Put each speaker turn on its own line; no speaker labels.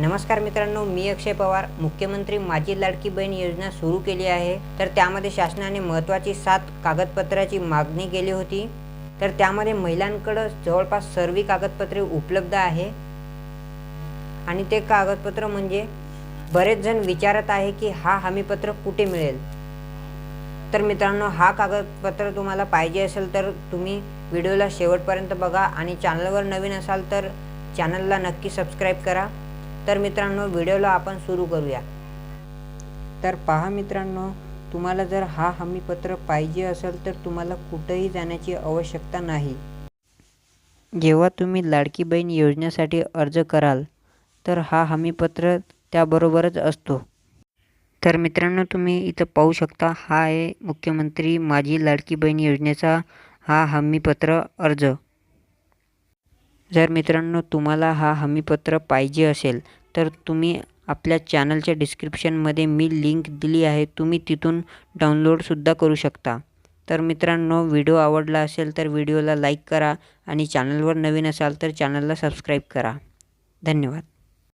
नमस्कार मित्रांनो मी अक्षय पवार. मुख्यमंत्री माझी लाडकी बहीण योजना सुरू केली आहे. तर त्यामध्ये शासनाने महत्त्वाची सात कागदपत्राची मागणी केली होती. तर त्यामध्ये महिलांकडं जवळपास सर्व कागदपत्रे उपलब्ध आहे. आणि ते कागदपत्र म्हणजे बरेच जण विचारत आहे की हा हमीपत्र कुठे मिळेल? तर मित्रांनो हा कागदपत्र तुम्हाला पाहिजे असेल तर तुम्ही व्हिडिओला शेवटपर्यंत बघा. आणि चॅनलवर नवीन असाल तर चॅनलला नक्की सबस्क्राईब करा. तर मित्रांनो व्हिडिओला आपण सुरू करूया. तर पहा मित्रांनो तुम्हाला जर हा हमीपत्र पाहिजे असेल तर तुम्हाला कुठेही जाण्याची आवश्यकता नाही. जेव्हा तुम्ही लाडकी बहीण योजनेसाठी अर्ज कराल तर हा हमीपत्र त्याबरोबरच असतो. तर मित्रांनो तुम्ही इथं पाहू शकता हा आहे मुख्यमंत्री माझी लाडकी बहीण योजनेचा हा हमीपत्र अर्ज. जर मित्रांनो तुम्हाला हा हमीपत्र पाहिजे असेल तर तुम्ही आपल्या चॅनलच्या डिस्क्रिप्शनमध्ये मी लिंक दिली आहे. तुम्ही तिथून डाउनलोडसुद्धा करू शकता. तर मित्रांनो व्हिडिओ आवडला असेल तर व्हिडिओला लाईक करा आणि चॅनलवर नवीन असाल तर चॅनलला सबस्क्राईब करा. धन्यवाद.